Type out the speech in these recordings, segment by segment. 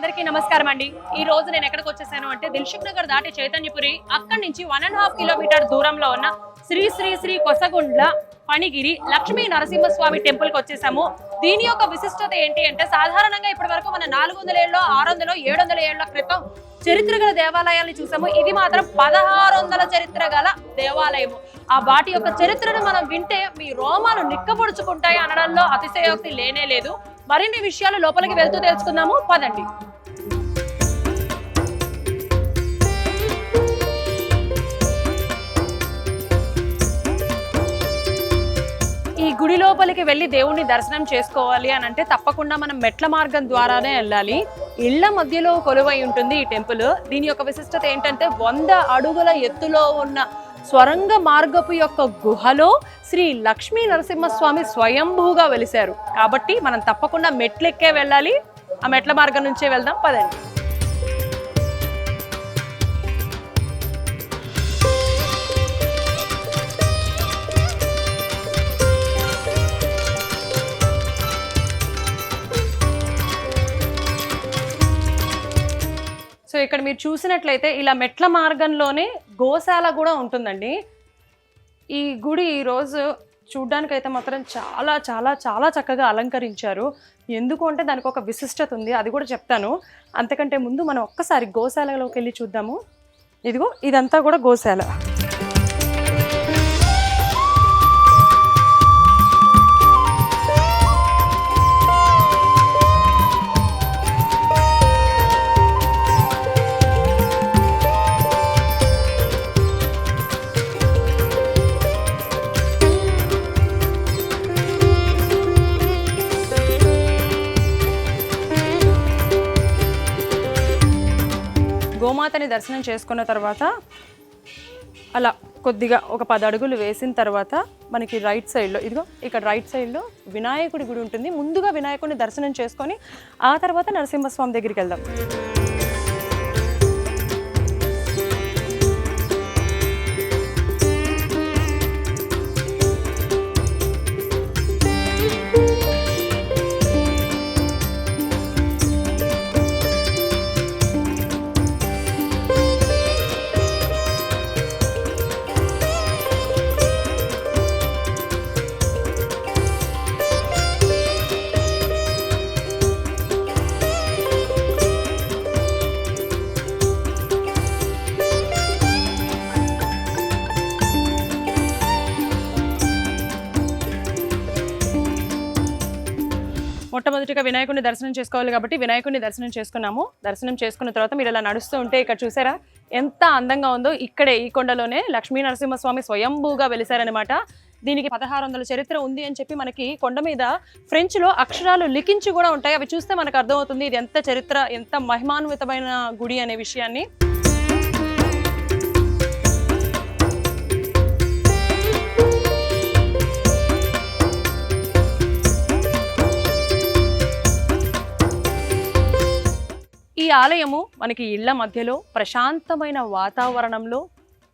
అందరికీ నమస్కారం అండి. ఈ రోజు నేను ఎక్కడికి వచ్చేసాను అంటే దిల్షుక్ నగర్ దాటి చైతన్యపురి అక్కడి నుంచి వన్ అండ్ హాఫ్ కిలోమీటర్ దూరంలో ఉన్న శ్రీ శ్రీ శ్రీ కొసగుండ్ల పణిగిరి లక్ష్మీ నరసింహస్వామి టెంపుల్కి వచ్చేసాము. దీని యొక్క విశిష్టత ఏంటి అంటే సాధారణంగా ఇప్పటి వరకు మన నాలుగు వందల ఏళ్ళలో ఆరు వందలు ఏడు వందల ఏళ్ళ క్రితం చరిత్ర గల దేవాలయాన్ని చూసాము. ఇది మాత్రం పదహారు వందల చరిత్ర గల దేవాలయము. ఆ వాటి యొక్క చరిత్రను మనం వింటే మీ రోమాలు నిక్కపొడుచుకుంటాయి అనడంలో అతిశయోక్తి లేనే లేదు. మరిన్ని విషయాలు లోపలికి వెళ్తూ తెలుసుకుందాము. పదండి. ఈ గుడి లోపలికి వెళ్ళి దేవుణ్ణి దర్శనం చేసుకోవాలి అని అంటే తప్పకుండా మనం మెట్ల మార్గం ద్వారానే వెళ్ళాలి. ఇళ్ళ మధ్యలో కొలువై ఉంటుంది ఈ టెంపుల్. దీని యొక్క విశిష్టత ఏంటంటే వంద అడుగుల ఎత్తులో ఉన్న స్వరంగ మార్గపు యొక్క గుహలో శ్రీ లక్ష్మీ నరసింహస్వామి స్వయంభూగా వెలిశారు. కాబట్టి మనం తప్పకుండా మెట్లెక్కే వెళ్ళాలి. ఆ మెట్ల మార్గం నుంచే వెళ్దాం. పదండి. ఇక్కడ మీరు చూసినట్లయితే ఇలా మెట్ల మార్గంలోనే గోశాల కూడా ఉంటుందండి. ఈ గుడి ఈరోజు చూడ్డానికైతే మాత్రం చాలా చాలా చాలా చక్కగా అలంకరించారు. ఎందుకు అంటే దానికి ఒక విశిష్టత ఉంది అది కూడా చెప్తాను. అంతకంటే ముందు మనం ఒక్కసారి గోశాలలోకి వెళ్ళి చూద్దాము. ఇదిగో ఇదంతా కూడా గోశాల. గోమాతని దర్శనం చేసుకున్న తర్వాత అలా కొద్దిగా ఒక పది అడుగులు వేసిన తర్వాత మనకి రైట్ సైడ్లో ఇదిగో ఇక్కడ రైట్ సైడ్లో వినాయకుడి గుడి ఉంటుంది. ముందుగా వినాయకుడిని దర్శనం చేసుకొని ఆ తర్వాత నరసింహస్వామి దగ్గరికి వెళ్దాం. మొట్టమొదటిగా వినాయకుడిని దర్శనం చేసుకోవాలి కాబట్టి వినాయకుడిని దర్శనం చేసుకున్నాము. దర్శనం చేసుకున్న తర్వాత మీరు ఇలా నడుస్తూ ఉంటే ఇక్కడ చూసారా? ఎంత అందంగా ఉందో ఇక్కడే ఈ కొండలోనే లక్ష్మీ నరసింహస్వామి స్వయంభూగా వెలిశారనమాట దీనికి పదహారు వందల చరిత్ర ఉంది అని చెప్పి మనకి కొండ మీద ఫ్రెంచ్లో అక్షరాలు లిఖించి కూడా ఉంటాయి. అవి చూస్తే మనకు అర్థమవుతుంది ఇది ఎంత చరిత్ర ఎంత మహిమాన్వితమైన గుడి అనే విషయాన్ని. ఈ ఆలయము మనకి ఇళ్ళ మధ్యలో ప్రశాంతమైన వాతావరణంలో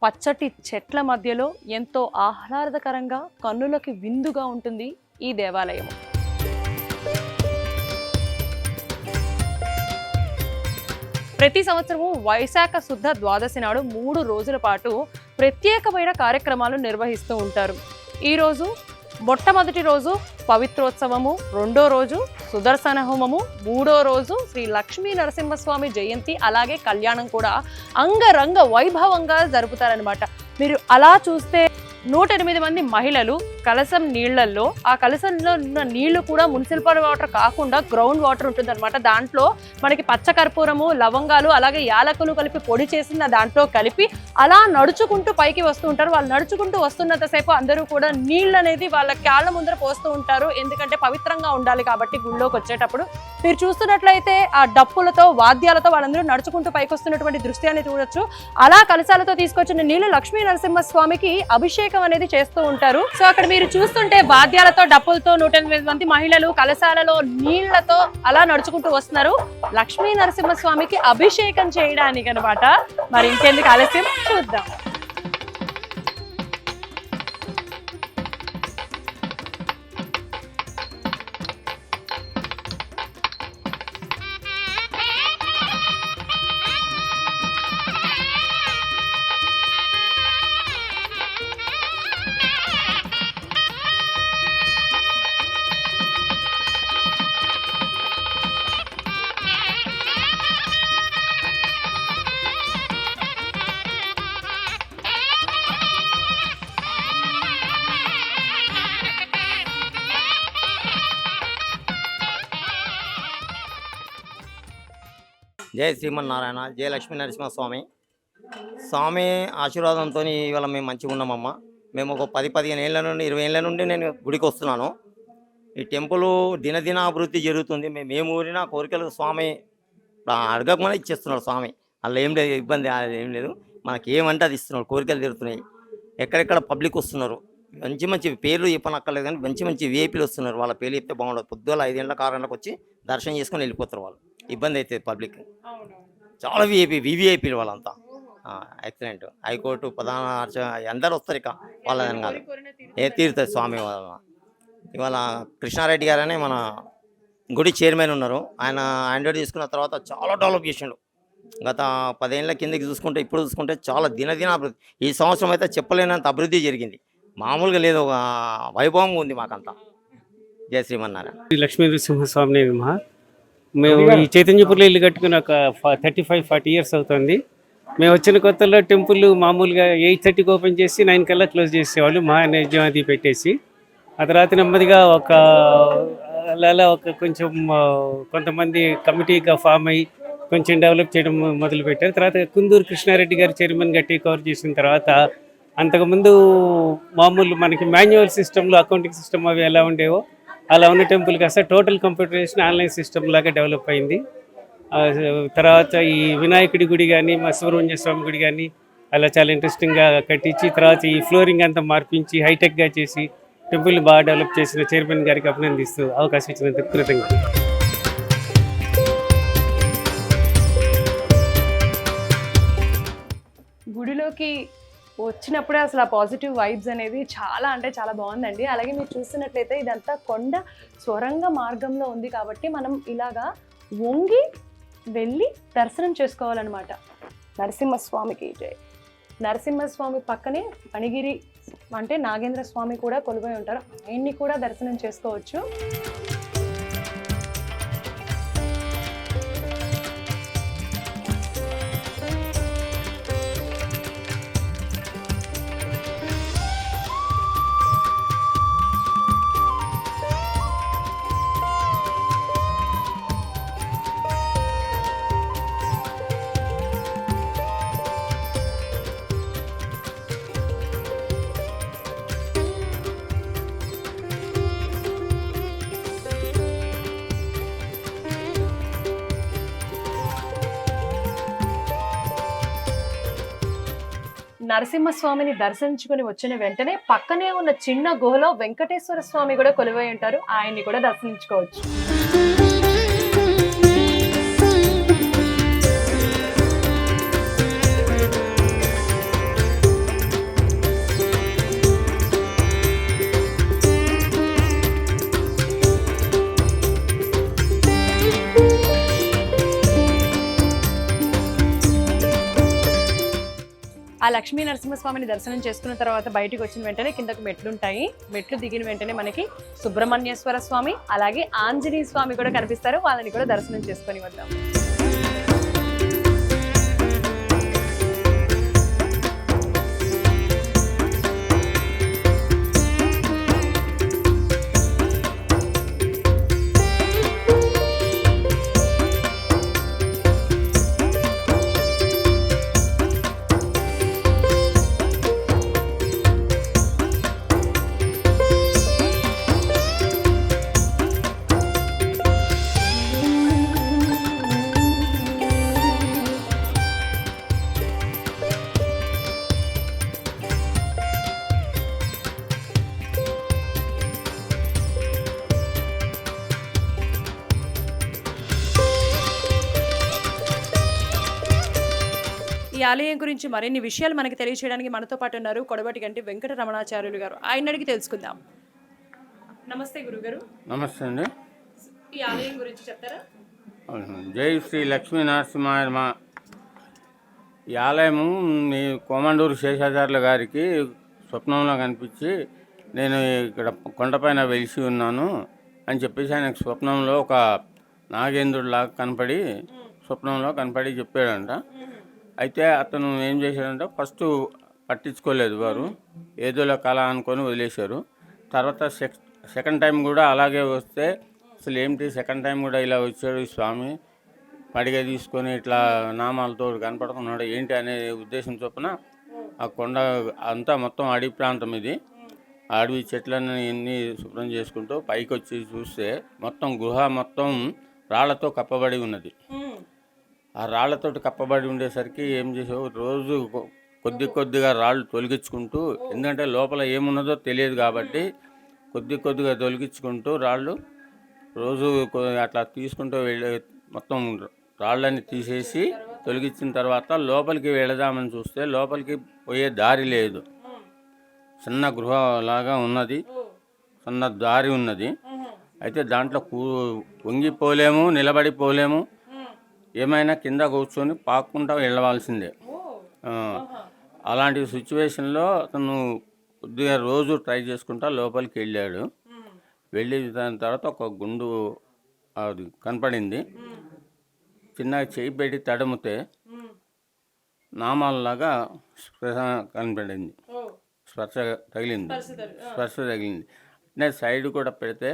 పచ్చటి చెట్ల మధ్యలో ఎంతో ఆహ్లాదకరంగా కన్నులకి విందుగా ఉంటుంది ఈ దేవాలయం ప్రతి సంవత్సరము వైశాఖ శుద్ధ ద్వాదశి నాడు మూడు రోజుల పాటు ప్రత్యేకమైన కార్యక్రమాలు నిర్వహిస్తూ ఉంటారు. ఈరోజు మొట్టమొదటి రోజు పవిత్రోత్సవము రెండో రోజు సుదర్శన హోమము మూడో రోజు శ్రీ లక్ష్మీ నరసింహస్వామి జయంతి అలాగే కళ్యాణం కూడా అంగరంగ వైభవంగా జరుపుతారనమాట మీరు అలా చూస్తే నూట ఎనిమిది మంది మహిళలు కలసం నీళ్ళలో ఆ కలసంలో ఉన్న నీళ్ళు కూడా మున్సిపల్ వాటర్ కాకుండా గ్రౌండ్ వాటర్ ఉంటుందన్నమాట. దాంట్లో మనకి పచ్చ కర్పూరము లవంగాలు అలాగే యాలకులు కలిపి పొడి చేసిన దాంట్లో కలిపి అలా నడుచుకుంటూ పైకి వస్తూ ఉంటారు. వాళ్ళు నడుచుకుంటూ వస్తున్నంతసేపు అందరూ కూడా నీళ్ళు అనేది వాళ్ళ కాళ్ళ ముందర పోస్తూ ఉంటారు. ఎందుకంటే పవిత్రంగా ఉండాలి కాబట్టి గుళ్ళోకి వచ్చేటప్పుడు. మీరు చూస్తున్నట్లయితే ఆ డప్పులతో వాద్యాలతో వాళ్ళందరూ నడుచుకుంటూ పైకి వస్తున్నటువంటి దృశ్యాన్ని చూడొచ్చు. అలా కలశాలతో తీసుకొచ్చిన నీళ్ళు లక్ష్మీ నరసింహ స్వామికి అభిషేకం అనేది చేస్తూ ఉంటారు. సో అక్కడ మీరు చూస్తుంటే వాద్యాలతో డప్పులతో నూట ఎనిమిది మంది మహిళలు కలశాలలో నీళ్ళతో అలా నడుచుకుంటూ వస్తున్నారు. లక్ష్మీ నరసింహ స్వామికి అభిషేకం చేయడానికి అనమాట మరి ఇంకెందుకు ఆలస్యం? చూద్దాం. జయ శ్రీమన్నారాయణ జయ లక్ష్మీ నరసింహస్వామి. స్వామి ఆశీర్వాదంతో ఇవాళ మేము మంచిగా ఉన్నామమ్మ. మేము ఒక పది పదిహేను ఏళ్ళ నుండి ఇరవై ఏళ్ళ నుండి నేను గుడికి వస్తున్నాను. ఈ టెంపుల్ దినదిన అభివృద్ధి జరుగుతుంది మేము ఏ ఊరినా కోరికలు స్వామి అడగకుండా ఇచ్చేస్తున్నాడు స్వామి. అలా ఏం లేదు ఇబ్బంది ఏం లేదు. మనకి ఏమంటే అది ఇస్తున్నాడు కోరికలు తీరుతున్నాయి. ఎక్కడెక్కడ పబ్లిక్ వస్తున్నారు. మంచి మంచి పేర్లు చెప్పనక్కర్లేదు కానీ మంచి మంచి విఐపీలు వస్తున్నారు. వాళ్ళ పేర్లు చెప్తే బాగుండదు. పొద్దుల ఐదేళ్ళ కారణాలకు వచ్చి దర్శనం చేసుకొని వెళ్ళిపోతారు వాళ్ళు. ఇబ్బంది అవుతుంది పబ్లిక్ చాలా విఐపీ వివిఐపీలు వాళ్ళంతా. ఎక్సలెంట్ హైకోర్టు ప్రధాన అర్చ అందరు వస్తారు ఇక. వాళ్ళని కాదు. ఏ తీరుతుంది స్వామి వాళ్ళ. ఇవాళ కృష్ణారెడ్డి గారనే మన గుడి చైర్మన్ ఉన్నారు. ఆయన హ్యాండ్ తీసుకున్న తర్వాత చాలా డెవలప్ చేసిండు. గత పదేళ్ళ కిందకి చూసుకుంటే ఇప్పుడు చూసుకుంటే చాలా దినదిన అభివృద్ధి ఈ సంవత్సరం అయితే చెప్పలేనంత అభివృద్ధి జరిగింది. మామూలుగా లేదు ఒక వైభవం ఉంది మాకంతా. జయ శ్రీమన్నారాయణ. శ్రీ లక్ష్మీ నరసింహస్వామి నమ. మేము ఈ చైతన్యపూర్లో ఇల్లు కట్టుకుని ఒక థర్టీ ఫైవ్ ఫార్టీ ఇయర్స్ అవుతుంది. మేము వచ్చిన కొత్తలో టెంపుల్ మామూలుగా ఎయిట్ థర్టీకి ఓపెన్ చేసి నైన్ కల్లా క్లోజ్ చేసేవాళ్ళు మా నైవేద్యం అది పెట్టేసి. ఆ తర్వాత నెమ్మదిగా ఒక అలా ఒక కొంచెం కొంతమంది కమిటీగా ఫామ్ అయ్యి కొంచెం డెవలప్ చేయడం మొదలు పెట్టారు. తర్వాత కుందూరు కృష్ణారెడ్డి గారు చైర్మన్గా టేక్ ఓవర్ చేసిన తర్వాత అంతకుముందు మామూలు మనకి మాన్యువల్ సిస్టంలో అకౌంటింగ్ సిస్టమ్ అవి ఎలా ఉండేవో అలా ఉన్న టెంపుల్ కాస్త టోటల్ కంప్యూటరైజేషన్ ఆన్లైన్ సిస్టమ్ లాగా డెవలప్ అయింది. తర్వాత ఈ వినాయకుడి గుడి కానీ మా సుబ్రహ్మణ్య స్వామి గుడి కానీ అలా చాలా ఇంట్రెస్టింగ్గా కట్టించి తర్వాత ఈ ఫ్లోరింగ్ అంతా మార్పించి హైటెక్గా చేసి టెంపుల్ని బాగా డెవలప్ చేసిన చైర్మన్ గారికి అభినందిస్తూ అవకాశం ఇచ్చినందుకు కృతజ్ఞతలు. గుడిలోకి వచ్చినప్పుడే అసలు ఆ పాజిటివ్ వైబ్స్ అనేది చాలా అంటే చాలా బాగుందండి. అలాగే మీరు చూస్తున్నట్లయితే ఇదంతా కొండ స్వరంగ మార్గంలో ఉంది కాబట్టి మనం ఇలాగా వంగి వెళ్ళి దర్శనం చేసుకోవాలన్నమాట. నరసింహస్వామికి జై. నరసింహస్వామి పక్కనే అణిగిరి అంటే నాగేంద్ర స్వామి కూడా కొలువై ఉంటారు. ఆయన్ని కూడా దర్శనం చేసుకోవచ్చు. నరసింహస్వామిని దర్శించుకుని వచ్చిన వెంటనే పక్కనే ఉన్న చిన్న గుహలో వెంకటేశ్వర స్వామి కూడా కొలువై ఉంటారు. ఆయన్ని కూడా దర్శించుకోవచ్చు. ఆ లక్ష్మీ నరసింహస్వామిని దర్శనం చేసుకున్న తర్వాత బయటికి వచ్చిన వెంటనే కిందకు మెట్లు ఉంటాయి మెట్లు దిగిన వెంటనే మనకి సుబ్రహ్మణ్యేశ్వర స్వామి అలాగే ఆంజనేయ స్వామి కూడా కనిపిస్తారు. వాళ్ళని కూడా దర్శనం చేసుకొని వద్దాం. గురించి మరిన్ని విషయాలు మనకి తెలియచేయడానికి మనతో పాటు ఉన్నారు కొడబటి గంటి వెంకట రమణాచార్యులు గారు. ఆయన అడిగి తెలుసుకుందాం. నమస్తే గురుగారు. నమస్తే అండి. ఈ ఆలయం గురించి చెప్తారా. జై శ్రీ లక్ష్మీ నరసింహాయమ ఈ ఆలయము ఈ కోమండూరు శేషాచార్యుల గారికి స్వప్నంలో కనిపించి నేను ఇక్కడ కొండపైన వెలిసి ఉన్నాను అని చెప్పేసి ఆయనకు స్వప్నంలో ఒక నాగేంద్రుడిలాగా కనపడి స్వప్నంలో కనపడి చెప్పాడంట. అయితే అతను ఏం చేశాడంటే ఫస్ట్ పట్టించుకోలేదు వారు. ఏదోలా కళ అనుకొని వదిలేశారు. తర్వాత సెక్ సెకండ్ టైం కూడా అలాగే వస్తే అసలు ఏంటి సెకండ్ టైం కూడా ఇలా వచ్చాడు ఈ స్వామి? పడిగ తీసుకొని ఇట్లా నామాలతో కనపడుతున్నాడు ఏంటి అనే ఉద్దేశం చొప్పున ఆ కొండ అంతా మొత్తం అడవి ప్రాంతం ఇది. అడవి చెట్లన్నీ ఎన్ని శుభ్రం చేసుకుంటూ పైకి వచ్చి చూస్తే మొత్తం గుహ మొత్తం రాళ్ళతో కప్పబడి ఉన్నది. ఆ రాళ్ళతోటి కప్పబడి ఉండేసరికి ఏం చేసావు? రోజు కొద్ది కొద్దిగా రాళ్ళు తొలగించుకుంటూ ఎందుకంటే లోపల ఏమున్నదో తెలియదు కాబట్టి కొద్ది కొద్దిగా తొలగించుకుంటూ రాళ్ళు రోజు అట్లా తీసుకుంటూ వెళ్ళే మొత్తం రాళ్ళని తీసేసి తొలగించిన తర్వాత లోపలికి వెళదామని చూస్తే లోపలికి పోయే దారి లేదు. చిన్న గృహ లాగా ఉన్నది. చిన్న దారి ఉన్నది. అయితే దాంట్లో కూ వంగిపోలేము నిలబడిపోలేము. ఏమైనా కింద కూర్చొని పాక్కుంటా వెళ్ళవలసిందే. అలాంటి సిచ్యువేషన్లో అతను కొద్దిగా రోజు ట్రై చేసుకుంటా లోపలికి వెళ్ళాడు. వెళ్ళి దాని తర్వాత ఒక గుండు అది కనపడింది. చిన్నగా చేయి పెట్టి తడుముతే నామాలలాగా స్పృహ కనపడింది. స్పర్శ తగిలింది. స్పర్శ తగిలింది. అంటే సైడ్ కూడా పెడితే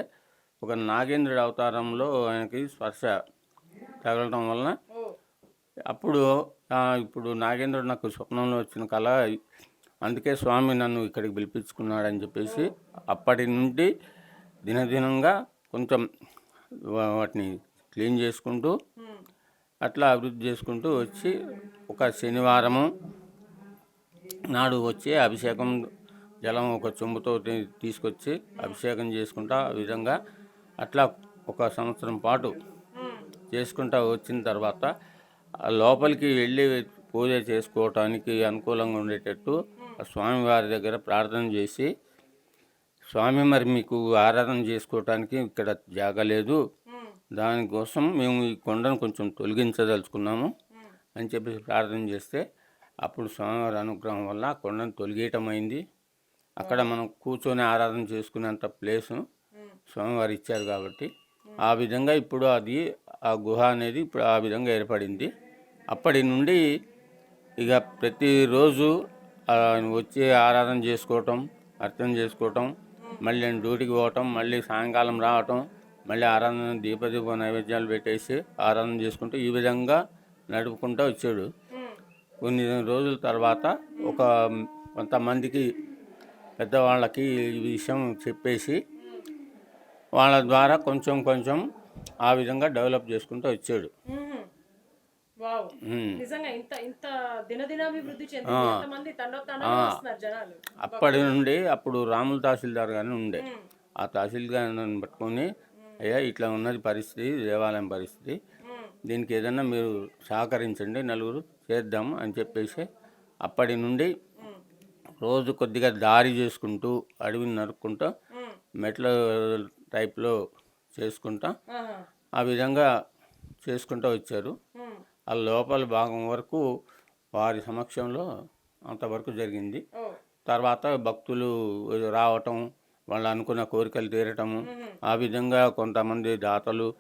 ఒక నాగేంద్రుడి అవతారంలో ఆయనకి స్పర్శ తగలడం వలన అప్పుడు ఇప్పుడు నాగేంద్రుడు నాకు స్వప్నంలో వచ్చిన కళ అందుకే స్వామి నన్ను ఇక్కడికి పిలిపించుకున్నాడని చెప్పేసి అప్పటి నుండి దినదినంగా కొంచెం వాటిని క్లీన్ చేసుకుంటూ అట్లా అభివృద్ధి చేసుకుంటూ వచ్చి ఒక శనివారము నాడు వచ్చి అభిషేకం జలం ఒక చెంబుతో తీసుకొచ్చి అభిషేకం చేసుకుంటా ఆ విధంగా అట్లా ఒక సంవత్సరం పాటు చేసుకుంటా వచ్చిన తర్వాత లోపలికి వెళ్ళి పూజ చేసుకోవటానికి అనుకూలంగా ఉండేటట్టు ఆ స్వామివారి దగ్గర ప్రార్థన చేసి స్వామి మరి మీకు ఆరాధన చేసుకోవటానికి ఇక్కడ జాగ లేదు. దానికోసం మేము ఈ కొండను కొంచెం తొలగించదలుచుకున్నాము అని చెప్పేసి ప్రార్థన చేస్తే అప్పుడు స్వామివారి అనుగ్రహం వల్ల ఆ కొండను తొలగేయటం అయింది. అక్కడ మనం కూర్చొని ఆరాధన చేసుకునేంత ప్లేసు స్వామివారు ఇచ్చారు కాబట్టి ఆ విధంగా ఇప్పుడు అది ఆ గుహ అనేది ఇప్పుడు ఆ విధంగా ఏర్పడింది. అప్పటి నుండి ఇక ప్రతిరోజు ఆయన వచ్చి ఆరాధన చేసుకోవటం అర్చన చేసుకోవటం మళ్ళీ ఆయన డ్యూటీకి పోవటం మళ్ళీ సాయంకాలం రావటం మళ్ళీ ఆరాధన దీపదీప నైవేద్యాలు పెట్టేసి ఆరాధన చేసుకుంటూ ఈ విధంగా నడుపుకుంటూ వచ్చాడు. కొన్ని రోజుల తర్వాత ఒక కొంతమందికి పెద్దవాళ్ళకి ఈ విషయం చెప్పేసి వాళ్ళ ద్వారా కొంచెం కొంచెం ఆ విధంగా డెవలప్ చేసుకుంటూ వచ్చాడు. అప్పటి నుండి అప్పుడు రాముల తహసీల్దార్ గారిని ఉండే. ఆ తహసీల్దార్ గారిని పట్టుకొని అయ్యా ఇట్లా ఉన్నది పరిస్థితి దేవాలయం పరిస్థితి. దీనికి ఏదన్నా మీరు సహకరించండి నలుగురు చేద్దాం అని చెప్పేసి అప్పటి నుండి రోజు కొద్దిగా దారి చేసుకుంటూ అడవిని నరుక్కుంటూ మెట్ల టైప్లో చేసుకుంటా. ఆ విధంగా చేసుకుంటూ వచ్చారు. ఆ లోపల భాగం వరకు వారి సమక్షంలో అంతవరకు జరిగింది. తర్వాత భక్తులు రావటం వాళ్ళు అనుకున్న కోరికలు తీరటము ఆ విధంగా కొంతమంది దాతలు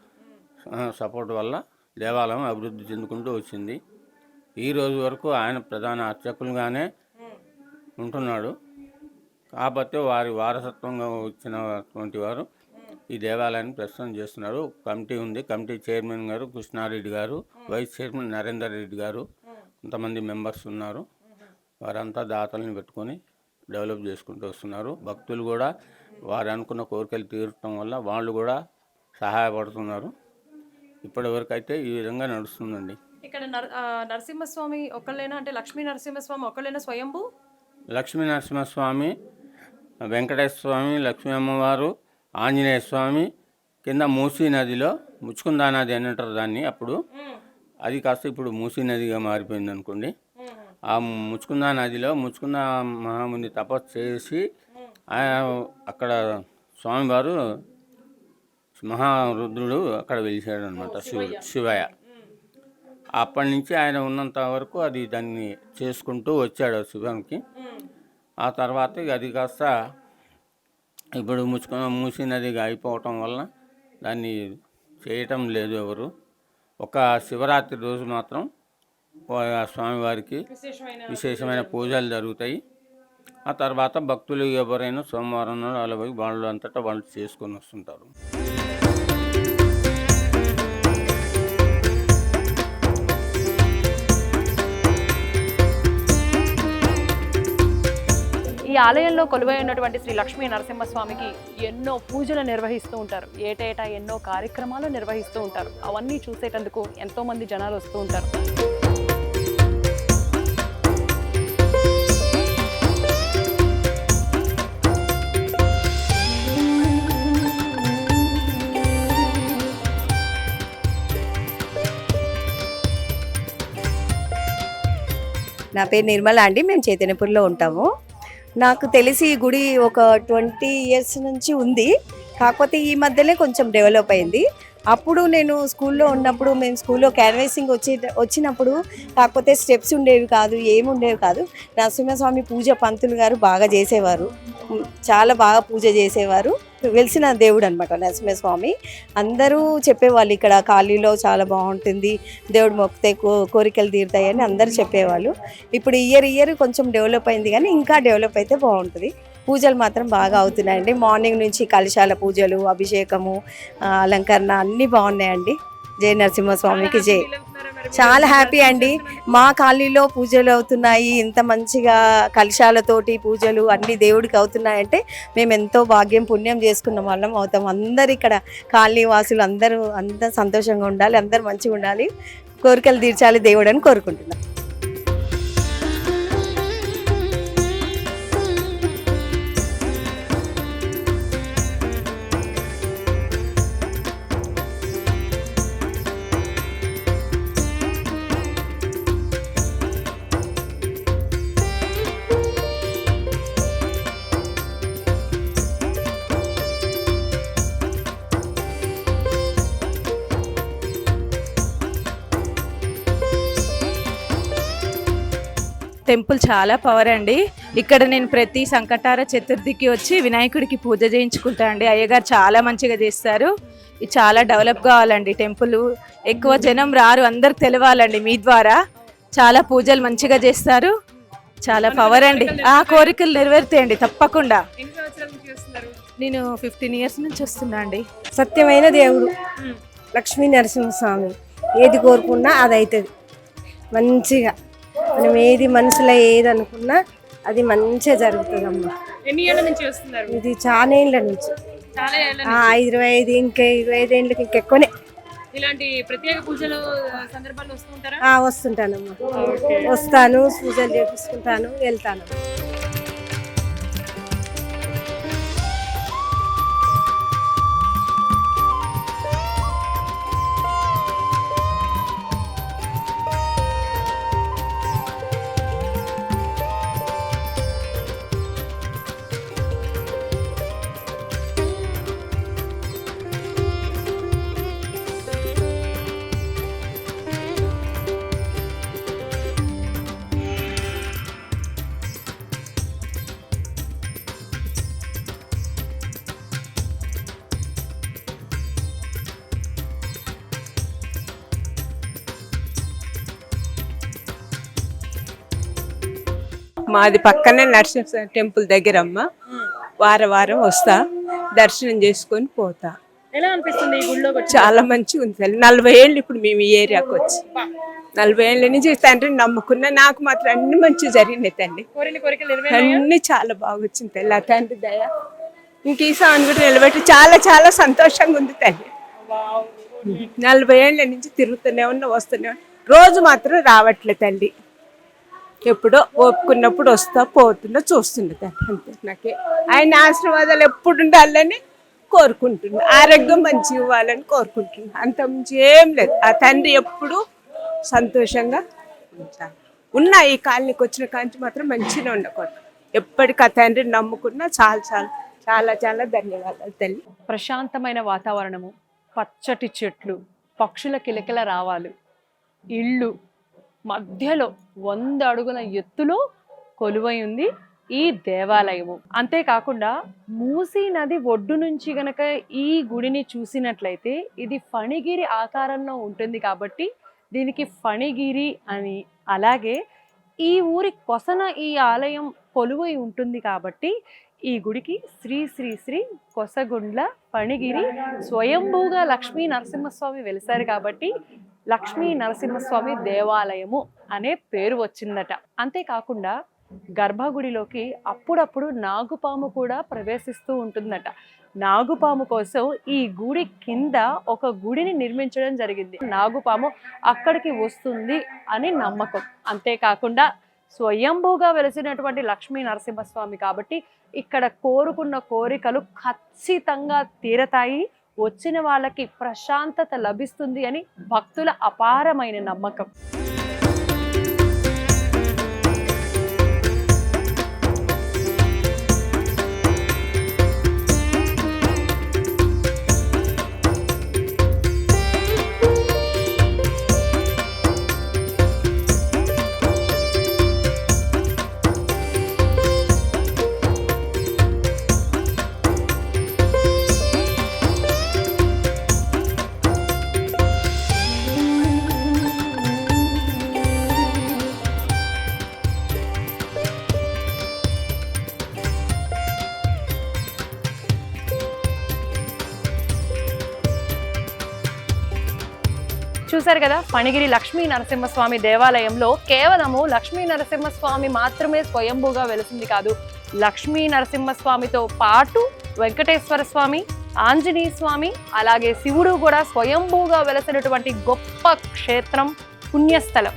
సపోర్ట్ వల్ల దేవాలయం అభివృద్ధి చెందుకుంటూ వచ్చింది. ఈ రోజు వరకు ఆయన ప్రధాన అర్చకులుగానే ఉంటున్నాడు. కాకపోతే వారి వారసత్వంగా వచ్చినటువంటి వారు ఈ దేవాలయాన్ని ప్రస్తుతం చేస్తున్నారు. కమిటీ ఉంది. కమిటీ చైర్మన్ గారు కృష్ణారెడ్డి గారు వైస్ చైర్మన్ నరేందర్ రెడ్డి గారు కొంతమంది మెంబర్స్ ఉన్నారు. వారంతా దాతల్ని పెట్టుకొని డెవలప్ చేసుకుంటూ వస్తున్నారు. భక్తులు కూడా వారు అనుకున్న కోరికలు తీరటం వల్ల వాళ్ళు కూడా సహాయపడుతున్నారు. ఇప్పటి వరకు అయితే ఈ విధంగా నడుస్తుందండి. ఇక్కడ నర నరసింహస్వామి ఒక్కళ్ళైనా అంటే లక్ష్మీ నరసింహస్వామి ఒక్కళ్ళైనా స్వయంభూ? లక్ష్మీ నరసింహస్వామి వెంకటేశ్వర స్వామి లక్ష్మీ అమ్మవారు ఆంజనేయ స్వామి కింద మూసీ నదిలో ముచ్చుకుందా నది అని అంటారు దాన్ని అప్పుడు. అది కాస్త ఇప్పుడు మూసీ నదిగా మారిపోయింది అనుకోండి. ఆ ముచ్చుకుందా నదిలో ముచ్చుకుందా మహాముని తపస్సు చేసి ఆయన అక్కడ స్వామివారు మహారుద్రుడు అక్కడ వెలిసాడు అనమాట శివుడు శివయ్య. అప్పటి నుంచి ఆయన ఉన్నంత వరకు అది దాన్ని చేసుకుంటూ వచ్చాడు శివానికి. ఆ తర్వాత అది కాస్త ఇప్పుడు ముచ్చుకు మూసి నదిగా అయిపోవటం వల్ల దాన్ని చేయటం లేదు ఎవరు. ఒక శివరాత్రి రోజు మాత్రం స్వామివారికి విశేషమైన విశేషమైన పూజలు జరుగుతాయి. ఆ తర్వాత భక్తులు ఎవరైనా సోమవారం నాడు అలా పోయి వాళ్ళు అంతటా వాళ్ళు చేసుకొని వస్తుంటారు. ఈ ఆలయంలో కొలువై ఉన్నటువంటి శ్రీ లక్ష్మీ నరసింహస్వామికి ఎన్నో పూజలు నిర్వహిస్తూ ఉంటారు. ఏటేటా ఎన్నో కార్యక్రమాలు నిర్వహిస్తూ ఉంటారు. అవన్నీ చూసేటందుకు ఎంతో మంది జనాలు వస్తూ ఉంటారు. నా పేరు నిర్మల అండి. మేము చైతన్యపూర్లో ఉంటాము. నాకు తెలిసి ఈ గుడి ఒక ట్వంటీ ఇయర్స్ నుంచి ఉంది. కాకపోతే ఈ మధ్యనే కొంచెం డెవలప్ అయింది. అప్పుడు నేను స్కూల్లో ఉన్నప్పుడు మేము స్కూల్లో క్యాన్వేసింగ్ వచ్చే వచ్చినప్పుడు కాకపోతే స్టెప్స్ ఉండేవి కాదు ఏమి ఉండేవి కాదు. నరసింహస్వామి పూజ పంతులు గారు బాగా చేసేవారు. చాలా బాగా పూజ చేసేవారు. వెలిసిన దేవుడు అనమాట నరసింహస్వామి. అందరూ చెప్పేవాళ్ళు ఇక్కడ ఖాళీలో చాలా బాగుంటుంది దేవుడు మొక్కితే కో కోరికలు తీరుతాయని అందరూ చెప్పేవాళ్ళు. ఇప్పుడు ఇయర్ ఇయర్ కొంచెం డెవలప్ అయింది కానీ ఇంకా డెవలప్ అయితే బాగుంటుంది. పూజలు మాత్రం బాగా అవుతున్నాయండి. మార్నింగ్ నుంచి కలశాల పూజలు అభిషేకము అలంకరణ అన్నీ బాగున్నాయండి. జయ నరసింహస్వామికి జై. చాలా హ్యాపీ అండి. మా కాలనీలో పూజలు అవుతున్నాయి. ఇంత మంచిగా కలశాలతోటి పూజలు అన్ని దేవుడికి అవుతున్నాయంటే మేము ఎంతో భాగ్యం పుణ్యం చేసుకున్న వాళ్ళం అవుతాం. అందరు ఇక్కడ కాలనీ వాసులు అందరూ అందరూ సంతోషంగా ఉండాలి. అందరూ మంచిగా ఉండాలి. కోరికలు తీర్చాలి దేవుడు అని కోరుకుంటున్నాం. టెంపుల్ చాలా పవర్ అండి. ఇక్కడ నేను ప్రతి సంకటార చతుర్థికి వచ్చి వినాయకుడికి పూజ చేయించుకుంటా అండి. అయ్యగారు చాలా మంచిగా చేస్తారు. ఇది చాలా డెవలప్ కావాలండి టెంపుల్. ఎక్కువ జనం రారు అందరికి తెలవాలండి మీ ద్వారా. చాలా పూజలు మంచిగా చేస్తారు. చాలా పవర్ అండి. ఆ కోరికలు నెరవేరుతాయండి తప్పకుండా. నేను ఫిఫ్టీన్ ఇయర్స్ నుంచి వస్తున్నా అండి. సత్యమైన దేవుడు లక్ష్మీ నరసింహస్వామి. ఏది కోరుకున్నా అది అవుతుంది మంచిగా. మనం ఏది మనసులో ఏది అనుకున్నా అది మంచిగా జరుగుతుందమ్మా. ఎన్ని ఏళ్ళ నుంచి వస్తున్నారు? ఇది చాలా ఏళ్ళ నుంచి. ఇరవై ఐదు ఇంకా ఇరవై ఐదు ఏళ్ళకి ఇంకెక్కువనే ఇలాంటి ప్రత్యేక పూజలు సందర్భాల్లో వస్తూ ఉంటారా? ఆ, వస్తుంటానమ్మా. వస్తాను పూజలు చేపించుకుంటాను వెళ్తాను. మాది పక్కనే నరసింహ టెంపుల్ దగ్గర అమ్మ వారం వారం వస్తా దర్శనం చేసుకొని పోతా. ఎలా అనిపిస్తుంది ఈ చాలా మంచిగా ఉంది తల్లి. నలభై ఏళ్ళు ఇప్పుడు మేము ఈ ఏరియాకి వచ్చి. నలభై ఏళ్ళ నుంచి తండ్రిని నమ్ముకున్నా నాకు మాత్రం అన్ని మంచిగా జరిగినాయి తల్లి? అన్ని చాలా బాగా వచ్చింది తల్లి. ఆ తండ్రి దయ. ఇంక ఈ సాన్ కూడా నిలబెట్టి చాలా చాలా సంతోషంగా ఉంది తల్లి. నలభై ఏళ్ళ నుంచి తిరుగుతూనే ఉన్నా వస్తూనే రోజు మాత్రం రావట్లే తల్లి. ఎప్పుడో ఒప్పుకున్నప్పుడు వస్తా పోతున్నా చూస్తున్నా అంతే. నాకే ఆయన ఆశీర్వాదాలు ఎప్పుడు ఉండాలని కోరుకుంటున్నా ఆరోగ్యం మంచి ఇవ్వాలని కోరుకుంటున్నా అంత మించి ఏం లేదు. ఆ తండ్రి ఎప్పుడు సంతోషంగా ఉంటాను ఉన్న ఈ కాలనీకి వచ్చిన కాంచి మాత్రం మంచిగా ఉండకూడదు. ఎప్పటికీ ఆ తండ్రిని నమ్ముకున్నా చాలా చాలా. చాలా చాలా ధన్యవాదాలు తల్లి. ప్రశాంతమైన వాతావరణము పచ్చటి చెట్లు పక్షుల కిలకిల రావాలు ఇళ్ళు మధ్యలో వంద అడుగుల ఎత్తులో కొలువై ఉంది ఈ దేవాలయము. అంతేకాకుండా మూసీ నది ఒడ్డు నుంచి గనక ఈ గుడిని చూసినట్లయితే ఇది ఫణిగిరి ఆకారంలో ఉంటుంది కాబట్టి దీనికి ఫణిగిరి అని అలాగే ఈ ఊరి కొసన ఈ ఆలయం కొలువై ఉంటుంది కాబట్టి ఈ గుడికి శ్రీ శ్రీ శ్రీ కొసగుండ్ల ఫణిగిరి స్వయంభూగా లక్ష్మీ నరసింహస్వామి వెలిశారు కాబట్టి లక్ష్మీ నరసింహస్వామి దేవాలయము అనే పేరు వచ్చిందట. అంతేకాకుండా గర్భగుడిలోకి అప్పుడప్పుడు నాగుపాము కూడా ప్రవేశిస్తూ ఉంటుందట. నాగుపాము కోసం ఈ గుడి కింద ఒక గుడిని నిర్మించడం జరిగింది. నాగుపాము అక్కడికి వస్తుంది అని నమ్మకం. అంతేకాకుండా స్వయంభూగా వెలిసినటువంటి లక్ష్మీ నరసింహస్వామి కాబట్టి ఇక్కడ కోరుకున్న కోరికలు ఖచ్చితంగా తీరతాయి. వచ్చిన వాళ్ళకి ప్రశాంతత లభిస్తుంది అని భక్తుల అపారమైన నమ్మకం. చూశారు కదా పణిగిరి లక్ష్మీ నరసింహస్వామి దేవాలయంలో కేవలము లక్ష్మీ నరసింహస్వామి మాత్రమే స్వయంభూగా వెలిసింది కాదు. లక్ష్మీ నరసింహస్వామితో పాటు వెంకటేశ్వర స్వామి ఆంజనేయ స్వామి అలాగే శివుడు కూడా స్వయంభూగా వెలసినటువంటి గొప్ప క్షేత్రం పుణ్యస్థలం.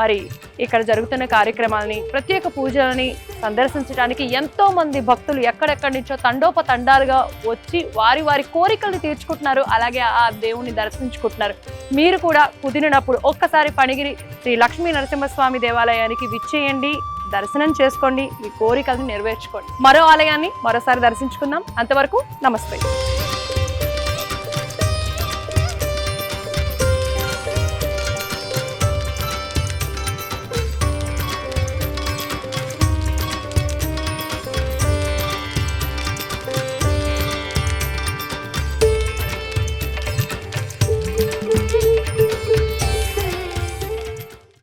మరి ఇక్కడ జరుగుతున్న కార్యక్రమాలని ప్రత్యేక పూజలని సందర్శించడానికి ఎంతో మంది భక్తులు ఎక్కడెక్కడి నుంచో తండోపతండాలుగా వచ్చి వారి వారి కోరికలు తీర్చుకుంటున్నారు. అలాగే ఆ దేవుని దర్శించుకుంటున్నారు. మీరు కూడా కుదిరినప్పుడు ఒక్కసారి పనిగిరి శ్రీ లక్ష్మీ నరసింహస్వామి దేవాలయానికి విచ్చేయండి దర్శనం చేసుకోండి మీ కోరికలను నెరవేర్చుకోండి. మరో ఆలయాన్ని మరోసారి దర్శించుకుందాం. అంతవరకు నమస్తే.